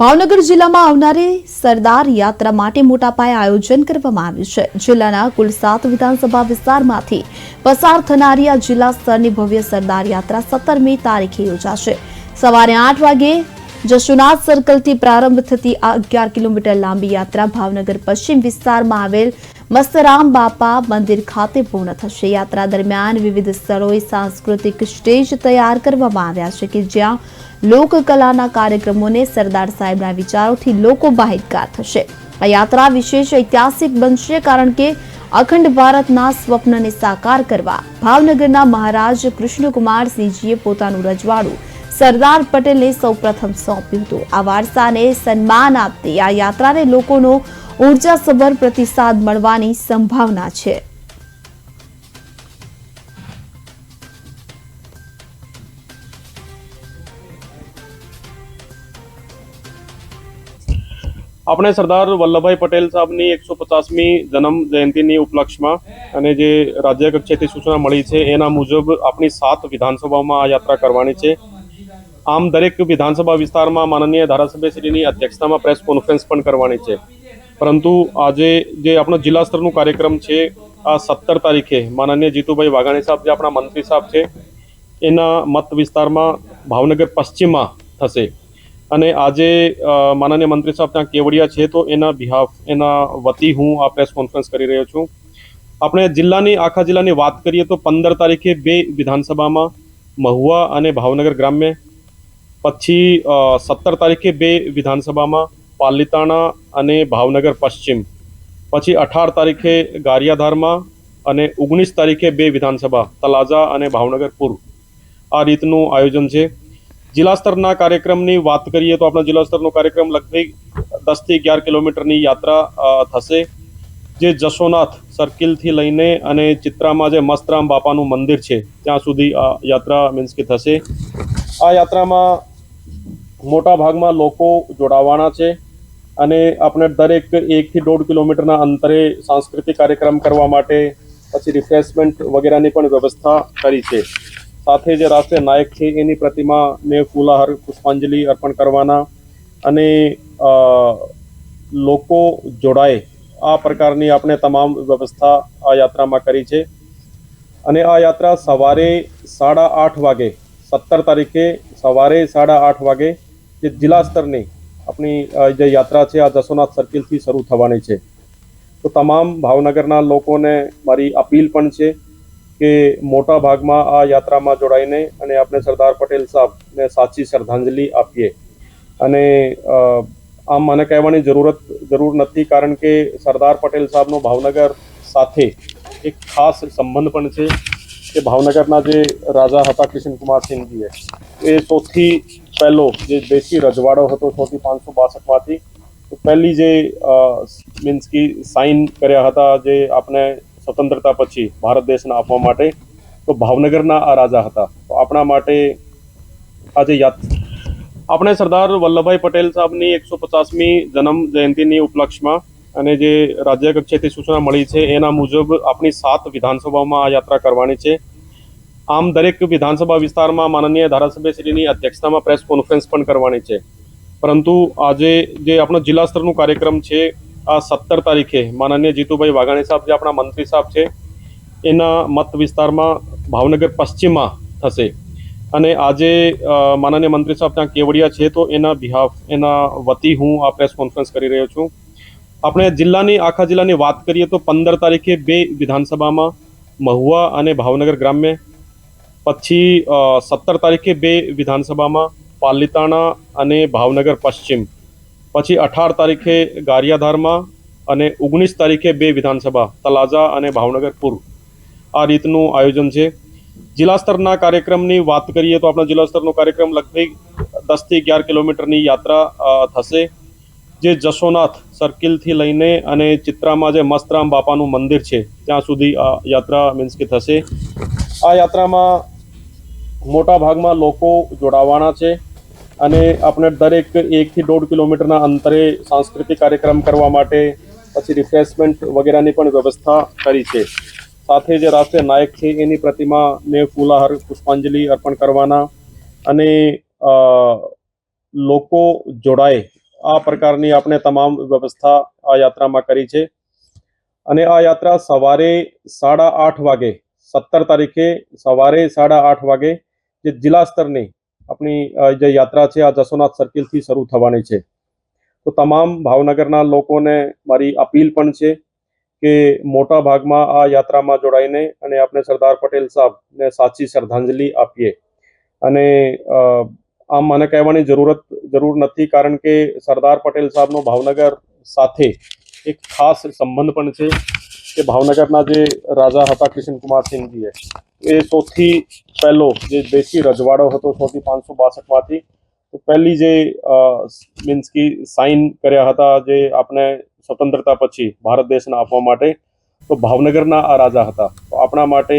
ભાવનગર જિલ્લામાં આવનારી સરદાર યાત્રા માટે મોટા પાયે આયોજન કરવામાં આવ્યું છે. જિલ્લાના કુલ સાત વિધાનસભા વિસ્તારમાંથી પસાર થનારી આ જિલ્લા સ્તરની ભવ્ય સરદાર યાત્રા સત્તરમી તારીખે યોજાશે. સવારે આઠ વાગે જશુનાથ સર્કલથી પ્રારંભ થતી આ અગિયાર કિલોમીટર લાંબી યાત્રા ભાવનગર પશ્ચિમ વિસ્તારમાં આવેલ મસ્તરામ બાપા મંદિર ખાતે પૂર્ણ થશે. યાત્રા દરમિયાન વિવિધ સ્થળોએ સાંસ્કૃતિક સ્ટેજ તૈયાર કરવામાં આવ્યા છે કે જ્યાં લોકકલાના કાર્યક્રમોને સરદાર સાહેબના વિચારોથી લોકો બાહિતગાર થશે. આ યાત્રા વિશેષ ઐતિહાસિક બનશે કારણ કે અખંડ ભારતના સ્વપ્નને સાકાર કરવા ભાવનગરના મહારાજ કૃષ્ણકુમારસિંહજીએ પોતાનું રજવાડું સરદાર પટેલને સૌપ્રથમ સોંપ્યું હતું. આ વારસાને સન્માન આપતી આ યાત્રાને લોકોનો ઉર્જાસભર પ્રતિસાદ મળવાની સંભાવના છે. આપણે સરદાર વલ્લભભાઈ પટેલ સાહેબની એકસો પચાસમી જન્મ જયંતિની ઉપલક્ષમાં અને જે રાજ્ય કક્ષાએથી સૂચના મળી છે, એના મુજબ આપણી સાત વિધાનસભામાં આ યાત્રા કરવાની છે. આમ દરેક વિધાનસભા વિસ્તારમાં માનનીય ધારાસભ્યશ્રીની અધ્યક્ષતામાં પ્રેસ કોન્ફરન્સ પણ કરવાની છે. પરંતુ આજે જે આપણો જિલ્લા સ્તરનું કાર્યક્રમ છે, આ સત્તર તારીખે માનનીય જીતુભાઈ વાઘાણી સાહેબ જે આપણા મંત્રી સાહેબ છે, એના મત વિસ્તારમાં ભાવનગર પશ્ચિમમાં થશે. અને આજે માનનીય મંત્રી સાહેબ ત્યાં કેવડિયા છે, તો એના બિહાફ, એના વતી હું આ પ્રેસ કોન્ફરન્સ કરી રહ્યો છું. આપણે જિલ્લાની, આખા જિલ્લાની વાત કરીએ તો પંદર તારીખે બે વિધાનસભામાં મહુવા અને ભાવનગર ગ્રામ્ય પછી સત્તર તારીખે બે વિધાનસભામાં પાલિતાણા અને ભાવનગર પશ્ચિમ. પછી અઢાર તારીખે ગારિયાધારમાં અને ઓગણીસ તારીખે બે વિધાનસભા તલાજા અને ભાવનગર પૂર્વ આ રીતનું આયોજન છે. જિલ્લા સ્તરના કાર્યક્રમની વાત કરીએ તો આપણા જિલ્લા સ્તરનો કાર્યક્રમ લગભગ દસથી અગિયાર કિલોમીટરની યાત્રા થશે. જે જશોનાથ સર્કિલથી લઈને અને ચિત્રામાં જે મસ્તરામ બાપાનું મંદિર છે, ત્યાં સુધી આ યાત્રા મીન્સ કે થશે. આ યાત્રામાં મોટા ભાગમાં લોકો જોડાવાના છે અને આપણે દરેક એકથી દોઢ કિલોમીટરના અંતરે સાંસ્કૃતિક કાર્યક્રમ કરવા માટે પછી રિફ્રેશમેન્ટ વગેરેની પણ વ્યવસ્થા કરી છે. સાથે જે રાષ્ટ્રીય નાયક છે, એની પ્રતિમાને ફૂલાહાર પુષ્પાંજલિ અર્પણ કરવાના અને લોકો જોડાય. આ પ્રકારની આપણે તમામ વ્યવસ્થા આ યાત્રામાં કરી છે. અને આ યાત્રા સવારે સાડા આઠ વાગે, સત્તર તારીખે સવારે સાડા આઠ વાગે જે જિલ્લા સ્તરની આપણી જે યાત્રા છે, આ જસોનાથ સર્કિલથી શરૂ થવાની છે. તો તમામ ભાવનગરના લોકોને મારી અપીલ પણ છે કે મોટા ભાગમાં આ યાત્રામાં જોડાઈને અને આપણે સરદાર પટેલ સાહેબને સાચી શ્રદ્ધાંજલિ આપીએ. અને આમ મને કહેવાની જરૂરત, જરૂર નથી કારણ કે સરદાર પટેલ સાહેબનો ભાવનગર સાથે એક ખાસ સંબંધ પણ છે કે ભાવનગરના જે રાજા હતા કિશનકુમાર સિંહજીએ, એ સૌથી પહેલો જે દેશી રજવાડો હતો સૌથી પાંચસો બાસઠમાંથી, તો પહેલી જે મીન્સ કે સાઇન કર્યા હતા જે આપણે સ્વતંત્રતા પછી ભારત દેશને આપવા માટે, તો ભાવનગરના આ રાજા હતા. તો આપણા માટે આજે યાદ આપણે સરદાર વલ્લભભાઈ પટેલ સાહેબની એકસો પચાસમી જન્મ જયંતિની ઉપલક્ષમાં અને જે રાજ્ય કક્ષાએથી સૂચના મળી છે, એના મુજબ આપણી સાત વિધાનસભામાં આ યાત્રા કરવાની છે. આમ દરેક વિધાનસભા વિસ્તારમાં માનનીય ધારાસભ્યશ્રીની અધ્યક્ષતામાં પ્રેસ કોન્ફરન્સ પણ કરવાની છે. પરંતુ આજે જે આપણો જિલ્લા સ્તરનું કાર્યક્રમ છે, આ સત્તર તારીખે માનનીય જીતુભાઈ વાઘાણી સાહેબ જે આપણા મંત્રી સાહેબ છે, એના મત વિસ્તારમાં ભાવનગર પશ્ચિમમાં થશે. અને આજે માનનીય મંત્રી સાહેબ ત્યાં કેવડિયા છે, તો એના બિહાફ એના વતી હું આ પ્રેસ કોન્ફરન્સ કરી રહ્યો છું. આપણે જિલ્લાની, આખા જિલ્લાની વાત કરીએ તો પંદર તારીખે બે વિધાનસભામાં મહુવા અને ભાવનગર ગ્રામ્ય પછી સત્તર તારીખે બે વિધાનસભામાં પાલિતાણા અને ભાવનગર પશ્ચિમ. પછી અઢાર તારીખે ગારિયાધારમાં અને ઓગણીસ તારીખે બે વિધાનસભા તલાજા અને ભાવનગર પૂર્વ આ રીતનું આયોજન છે. જિલ્લા સ્તરના કાર્યક્રમની વાત કરીએ તો આપણા જિલ્લા સ્તરનો કાર્યક્રમ લગભગ દસથી અગિયાર કિલોમીટરની યાત્રા થશે. જે જશોનાથ સર્કિલથી લઈને અને ચિત્રામાં જે મસ્તરામ બાપાનું મંદિર છે, ત્યાં સુધી આ યાત્રા મીન્સ કે થશે. આ યાત્રામાં મોટા ભાગમાં લોકો જોડાવાના છે અને આપણે દરેક એકથી દોઢ કિલોમીટરના અંતરે સાંસ્કૃતિક કાર્યક્રમ કરવા માટે પછી રિફ્રેશમેન્ટ વગેરેની પણ વ્યવસ્થા કરી છે. સાથે જે રાષ્ટ્રીય નાયક છે, એની પ્રતિમાને ફૂલાહાર પુષ્પાંજલિ અર્પણ કરવાના અને લોકો જોડાય. આ પ્રકારની આપણે તમામ વ્યવસ્થા આ યાત્રામાં કરી છે. અને આ યાત્રા સવારે સાડા આઠ વાગે, સત્તર તારીખે સવારે સાડા આઠ વાગે જે જિલ્લા સ્તરની આપણી જે યાત્રા છે, આ જસોનાથ સર્કિલથી શરૂ થવાની છે. તો તમામ ભાવનગરના લોકોને મારી અપીલ પણ છે કે મોટા ભાગમાં આ યાત્રામાં જોડાઈને અને આપણે સરદાર પટેલ સાહેબને સાચી શ્રદ્ધાંજલિ આપીએ. અને આમ મને કહેવાની જરૂરત, જરૂર નથી કારણ કે સરદાર પટેલ સાહેબનો ભાવનગર સાથે એક ખાસ સંબંધ પણ છે. કે ભાવનગરના જે રાજા હતા કૃષ્ણકુમાર સિંહજીએ એ સૌથી પહેલો જે દેશી રજવાડો હતો સૌથી પાંચસો બાસઠમાંથી પહેલી જે મીન્સ કે સાઇન કર્યા હતા જે આપણે સ્વતંત્રતા પછી ભારત દેશને આપવા માટે તો ભાવનગરના આ રાજા હતા તો આપણા માટે